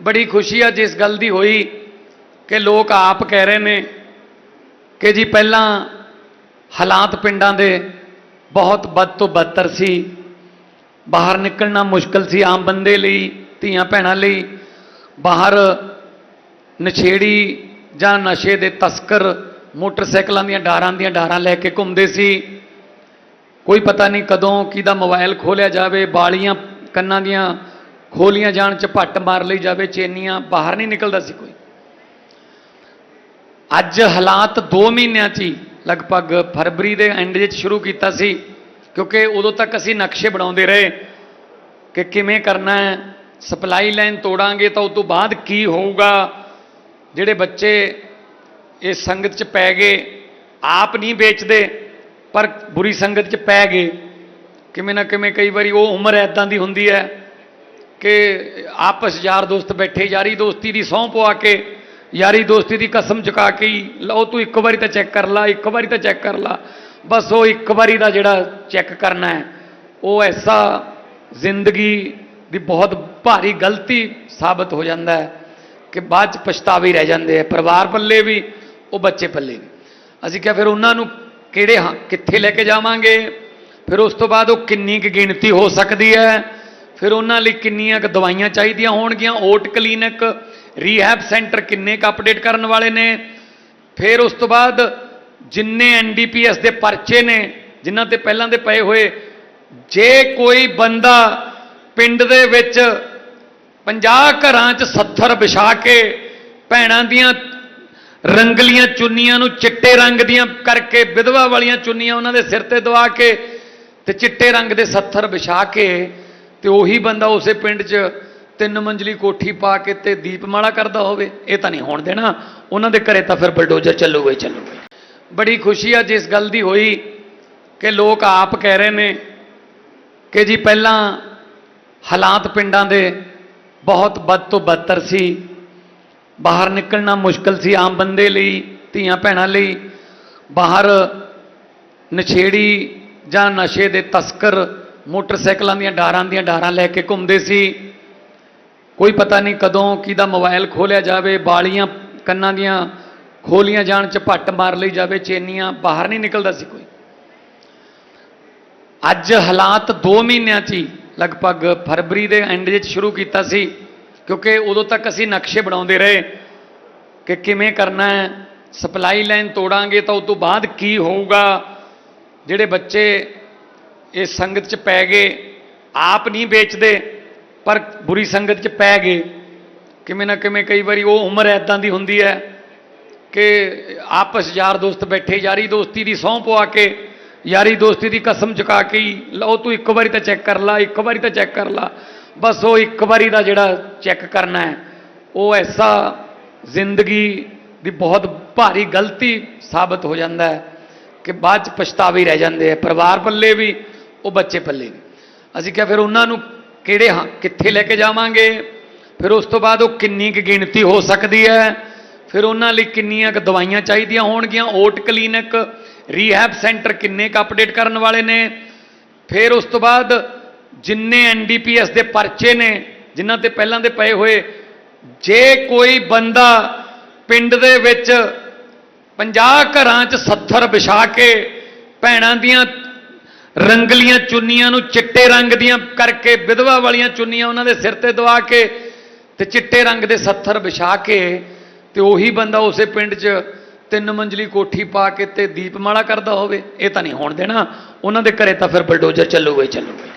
ਬੜੀ ਖੁਸ਼ੀ ਆ ਜਿਸ ਗੱਲ ਦੀ ਹੋਈ ਕਿ ਲੋਕ ਆਪ ਕਹਿ ਰਹੇ ਨੇ ਕਿ ਜੀ ਪਹਿਲਾਂ ਹਾਲਾਤ ਪਿੰਡਾਂ ਦੇ ਬਹੁਤ ਬਦ ਤੋਂ ਬਦਤਰ ਸੀ। ਬਾਹਰ ਨਿਕਲਣਾ ਮੁਸ਼ਕਲ ਸੀ ਆਮ ਬੰਦੇ ਲਈ, ਧੀਆਂ ਭੈਣਾਂ ਲਈ। ਬਾਹਰ ਨਸ਼ੇੜੀ ਜਾਂ ਨਸ਼ੇ ਦੇ ਤਸਕਰ ਮੋਟਰਸਾਈਕਲਾਂ ਦੀਆਂ ਡਾਰਾਂ ਦੀਆਂ ਡਾਰਾਂ ਲੈ ਕੇ ਘੁੰਮਦੇ ਸੀ। ਕੋਈ ਪਤਾ ਨਹੀਂ ਕਦੋਂ ਕਿਹਦਾ ਮੋਬਾਈਲ ਖੋਲਿਆ ਜਾਵੇ, ਬਾਲੀਆਂ ਕੰਨਾਂ ਦੀਆਂ ਖੋਲੀਆਂ ਜਾਣ ਚ ਭੱਟ ਮਾਰ ਲਈ ਜਾਵੇ, ਚੇਨੀਆਂ ਬਾਹਰ ਨਹੀਂ ਨਿਕਲਦਾ ਸੀ ਕੋਈ। ਅੱਜ ਹਾਲਾਤ 2 ਮਹੀਨਿਆਂ 'ਚ ਹੀ ਲਗਭਗ ਫਰਵਰੀ ਦੇ ਐਂਡ ਵਿੱਚ ਸ਼ੁਰੂ ਕੀਤਾ ਸੀ, ਕਿਉਂਕਿ ਉਦੋਂ ਤੱਕ ਅਸੀਂ ਨਕਸ਼ੇ ਬਣਾਉਂਦੇ ਰਹੇ ਕਿ ਕਿਵੇਂ ਕਰਨਾ ਹੈ, ਸਪਲਾਈ ਲਾਈਨ ਤੋੜਾਂਗੇ ਤਾਂ ਉਸ ਤੋਂ ਬਾਅਦ ਕੀ ਹੋਊਗਾ, ਜਿਹੜੇ ਬੱਚੇ ਇਸ ਸੰਗਤ 'ਚ ਪੈ ਗਏ, ਆਪ ਨਹੀਂ ਵੇਚਦੇ, ਪਰ ਬੁਰੀ ਸੰਗਤ 'ਚ ਪੈ ਗਏ। ਕਿਵੇਂ ਨਾ ਕਿਵੇਂ ਕਈ ਵਾਰੀ ਉਹ ਉਮਰ ਐਦਾਂ ਦੀ ਹੁੰਦੀ ਹੈ ਕਿ ਆਪਸ ਯਾਰ ਦੋਸਤ ਬੈਠੇ, ਯਾਰੀ ਦੋਸਤੀ ਦੀ ਸਹੁੰ ਪਵਾ ਕੇ, ਯਾਰੀ ਦੋਸਤੀ ਦੀ ਕਸਮ ਚੁਕਾ ਕੇ ਹੀ, ਲਓ ਤੂੰ ਇੱਕ ਵਾਰੀ ਤਾਂ ਚੈੱਕ ਕਰ ਲਾ, ਇੱਕ ਵਾਰੀ ਤਾਂ ਚੈੱਕ ਕਰ ਲਾ। ਬਸ ਉਹ ਇੱਕ ਵਾਰੀ ਦਾ ਜਿਹੜਾ ਚੈੱਕ ਕਰਨਾ ਹੈ, ਉਹ ਐਸਾ ਜ਼ਿੰਦਗੀ ਦੀ ਬਹੁਤ ਭਾਰੀ ਗਲਤੀ ਸਾਬਤ ਹੋ ਜਾਂਦਾ ਹੈ ਕਿ ਬਾਅਦ ਚ ਪਛਤਾਵੇ ਰਹਿ ਜਾਂਦੇ ਆ। ਪਰਿਵਾਰ ਪੱਲੇ ਵੀ, ਉਹ ਬੱਚੇ ਪੱਲੇ ਵੀ। ਅਸੀਂ ਕਿਹਾ ਫਿਰ ਉਹਨਾਂ ਨੂੰ ਕਿਹੜੇ ਹਾਂ, ਕਿੱਥੇ ਲੈ ਕੇ ਜਾਵਾਂਗੇ? ਫਿਰ ਉਸ ਤੋਂ ਬਾਅਦ ਉਹ ਕਿੰਨੀ ਕੁ ਗਿਣਤੀ ਹੋ ਸਕਦੀ ਹੈ? ਫਿਰ ਉਹਨਾਂ ਲਈ ਕਿੰਨੀਆਂ ਕੁ ਦਵਾਈਆਂ ਚਾਹੀਦੀਆਂ ਹੋਣਗੀਆਂ? ਓਟ ਕਲੀਨਿਕ ਰੀਹੈਬ ਸੈਂਟਰ ਕਿੰਨੇ ਕੁ ਅਪਡੇਟ ਕਰਨ ਵਾਲੇ ਨੇ? ਫਿਰ ਉਸ ਤੋਂ ਬਾਅਦ ਜਿੰਨੇ ਐਨਡੀਪੀਐਸ ਦੇ ਪਰਚੇ ਨੇ, ਜਿਨ੍ਹਾਂ ਤੇ ਪਹਿਲਾਂ ਦੇ ਪਏ ਹੋਏ, ਜੇ ਕੋਈ ਬੰਦਾ ਪਿੰਡ ਦੇ ਵਿੱਚ 50 ਘਰਾਂ 'ਚ 70 ਵਿਛਾ ਕੇ ਭੈਣਾਂ ਦੀਆਂ ਰੰਗਲੀਆਂ ਚੁੰਨੀਆਂ ਨੂੰ ਚਿੱਟੇ ਰੰਗ ਦੀਆਂ ਕਰਕੇ ਵਿਧਵਾ ਵਾਲੀਆਂ ਚੁੰਨੀਆਂ ਉਹਨਾਂ ਦੇ ਸਿਰ ਤੇ ਦਵਾ ਕੇ ਤੇ ਚਿੱਟੇ ਰੰਗ ਦੇ 70 ਵਿਛਾ ਕੇ ਤੇ ਉਹੀ ਬੰਦਾ ਉਸੇ ਪਿੰਡ 'ਚ ਤਿੰਨ ਮੰਜ਼ਲੀ ਕੋਠੀ ਪਾ ਕੇ ਤੇ ਦੀਪਮਾਲਾ ਕਰਦਾ ਹੋਵੇ, ਇਹ ਤਾਂ ਨਹੀਂ ਹੋਣ ਦੇਣਾ। ਉਹਨਾਂ ਦੇ ਘਰੇ ਤਾਂ ਫਿਰ ਬਲਡੋਜ਼ਰ ਚੱਲੂਗਾ ਹੀ ਚੱਲੂਗਾ। ਬੜੀ ਖੁਸ਼ੀ ਆ ਜਿਸ ਗੱਲ ਦੀ ਹੋਈ ਕਿ ਲੋਕ ਆਪ ਕਹਿ ਰਹੇ ਨੇ ਕਿ ਜੀ ਪਹਿਲਾਂ ਹਾਲਾਤ ਪਿੰਡਾਂ ਦੇ ਬਹੁਤ ਬਦ ਤੋਂ ਬਦਤਰ ਸੀ। ਬਾਹਰ ਨਿਕਲਣਾ ਮੁਸ਼ਕਲ ਸੀ ਆਮ ਬੰਦੇ ਲਈ, ਧੀਆਂ ਭੈਣਾਂ ਲਈ। ਬਾਹਰ ਨਛੇੜੀ ਜਾਂ ਨਸ਼ੇ ਦੇ ਤਸਕਰ ਮੋਟਰਸਾਈਕਲਾਂ ਦੀਆਂ ਡਾਰਾਂ ਦੀਆਂ ਡਾਰਾਂ ਲੈ ਕੇ ਘੁੰਮਦੇ ਸੀ। ਕੋਈ ਪਤਾ ਨਹੀਂ ਕਦੋਂ ਕਿਹਦਾ ਮੋਬਾਈਲ ਖੋਲਿਆ ਜਾਵੇ, ਬਾਲੀਆਂ ਕੰਨਾਂ ਦੀਆਂ ਖੋਲੀਆਂ ਜਾਣ ਚ ਭੱਟ ਮਾਰ ਲਈ ਜਾਵੇ, ਚੇਨੀਆਂ ਬਾਹਰ ਨਹੀਂ ਨਿਕਲਦਾ ਸੀ ਕੋਈ। ਅੱਜ ਹਾਲਾਤ 2 ਮਹੀਨਿਆਂ 'ਚ ਹੀ ਲਗਭਗ ਫਰਵਰੀ ਦੇ ਐਂਡ ਵਿੱਚ ਸ਼ੁਰੂ ਕੀਤਾ ਸੀ, ਕਿਉਂਕਿ ਉਦੋਂ ਤੱਕ ਅਸੀਂ ਨਕਸ਼ੇ ਬਣਾਉਂਦੇ ਰਹੇ ਕਿ ਕਿਵੇਂ ਕਰਨਾ ਹੈ ਸਪਲਾਈ ਲਾਈਨ ਤੋੜਾਂਗੇ ਤਾਂ ਉਸ ਤੋਂ ਬਾਅਦ ਕੀ ਹੋਊਗਾ, ਜਿਹੜੇ ਬੱਚੇ ਇਹ ਸੰਗਤ 'ਚ ਪੈ ਗਏ। ਆਪ ਨਹੀਂ ਵੇਚਦੇ, ਪਰ ਬੁਰੀ ਸੰਗਤ 'ਚ ਪੈ ਗਏ। ਕਿਵੇਂ ਨਾ ਕਿਵੇਂ ਕਈ ਵਾਰੀ ਉਹ ਉਮਰ ਐਦਾਂ ਦੀ ਹੁੰਦੀ ਹੈ ਕਿ ਆਪਸ ਯਾਰ ਦੋਸਤ ਬੈਠੇ, ਯਾਰੀ ਦੋਸਤੀ ਦੀ ਸਹੁੰ ਪਵਾ ਕੇ, ਯਾਰੀ ਦੋਸਤੀ ਦੀ ਕਸਮ ਚੁਕਾ ਕੇ ਹੀ ਲਓ ਤੂੰ ਇੱਕ ਵਾਰੀ ਤਾਂ ਚੈੱਕ ਕਰ ਲਾ, ਇੱਕ ਵਾਰੀ ਤਾਂ ਚੈੱਕ ਕਰ ਲਾ। ਬਸ ਉਹ ਇੱਕ ਵਾਰੀ ਦਾ ਜਿਹੜਾ ਚੈੱਕ ਕਰਨਾ ਹੈ, ਉਹ ਐਸਾ ਜ਼ਿੰਦਗੀ ਦੀ ਬਹੁਤ ਭਾਰੀ ਗਲਤੀ ਸਾਬਤ ਹੋ ਜਾਂਦਾ ਹੈ ਕਿ ਬਾਅਦ ਚ ਪਛਤਾਵੇ ਰਹਿ ਜਾਂਦੇ ਆ ਪਰਿਵਾਰ ਪੱਲੇ ਵੀ ਉਹ ਬੱਚੇ ਪੱਲੇ ਨੇ। ਅਸੀਂ ਕਿਹਾ, ਫਿਰ ਉਹਨਾਂ ਨੂੰ ਕਿਹੜੇ ਹਾਂ? ਕਿੱਥੇ ਲੈ ਕੇ ਜਾਵਾਂਗੇ? ਫਿਰ ਉਸ ਤੋਂ ਬਾਅਦ ਉਹ ਕਿੰਨੀ ਕੁ ਗਿਣਤੀ ਹੋ ਸਕਦੀ ਹੈ? ਫਿਰ ਉਹਨਾਂ ਲਈ ਕਿੰਨੀਆਂ ਕੁ ਦਵਾਈਆਂ ਚਾਹੀਦੀਆਂ ਹੋਣਗੀਆਂ? ਓਟ ਕਲੀਨਿਕ, ਰੀਹੈਬ ਸੈਂਟਰ ਕਿੰਨੇ ਕੁ ਅਪਡੇਟ ਕਰਨ ਵਾਲੇ ਨੇ? ਫਿਰ ਉਸ ਤੋਂ ਬਾਅਦ ਜਿੰਨੇ ਐਨਡੀਪੀਐਸ ਦੇ ਪਰਚੇ ਨੇ, ਜਿਨ੍ਹਾਂ ਤੇ ਪਹਿਲਾਂ ਦੇ ਪਏ ਹੋਏ, ਜੇ ਕੋਈ ਬੰਦਾ ਪਿੰਡ ਦੇ ਵਿੱਚ 50 ਘਰਾਂ 'ਚ 70 ਵਿਛਾ ਕੇ ਭੈਣਾਂ ਦੀਆਂ ਰੰਗਲੀਆਂ ਚੁੰਨੀਆਂ ਨੂੰ ਚਿੱਟੇ ਰੰਗ ਦੀਆਂ ਕਰਕੇ ਵਿਧਵਾ ਵਾਲੀਆਂ ਚੁੰਨੀਆਂ ਉਹਨਾਂ ਦੇ ਸਿਰ ਤੇ ਦਵਾ ਕੇ ਤੇ ਚਿੱਟੇ ਰੰਗ ਦੇ 70 ਵਿਛਾ ਕੇ ਤੇ ਉਹੀ ਬੰਦਾ ਉਸੇ ਪਿੰਡ 'ਚ ਤਿੰਨ ਮੰਜ਼ਲੀ ਕੋਠੀ ਪਾ ਕੇ ਤੇ ਦੀਪਮਾਲਾ ਕਰਦਾ ਹੋਵੇ, ਇਹ ਤਾਂ ਨਹੀਂ ਹੋਣ ਦੇਣਾ। ਉਹਨਾਂ ਦੇ ਘਰੇ ਤਾਂ ਫਿਰ ਬਲਡੋਜ਼ਰ ਚੱਲੂਗਾ ਹੀ ਚੱਲੂਗਾ।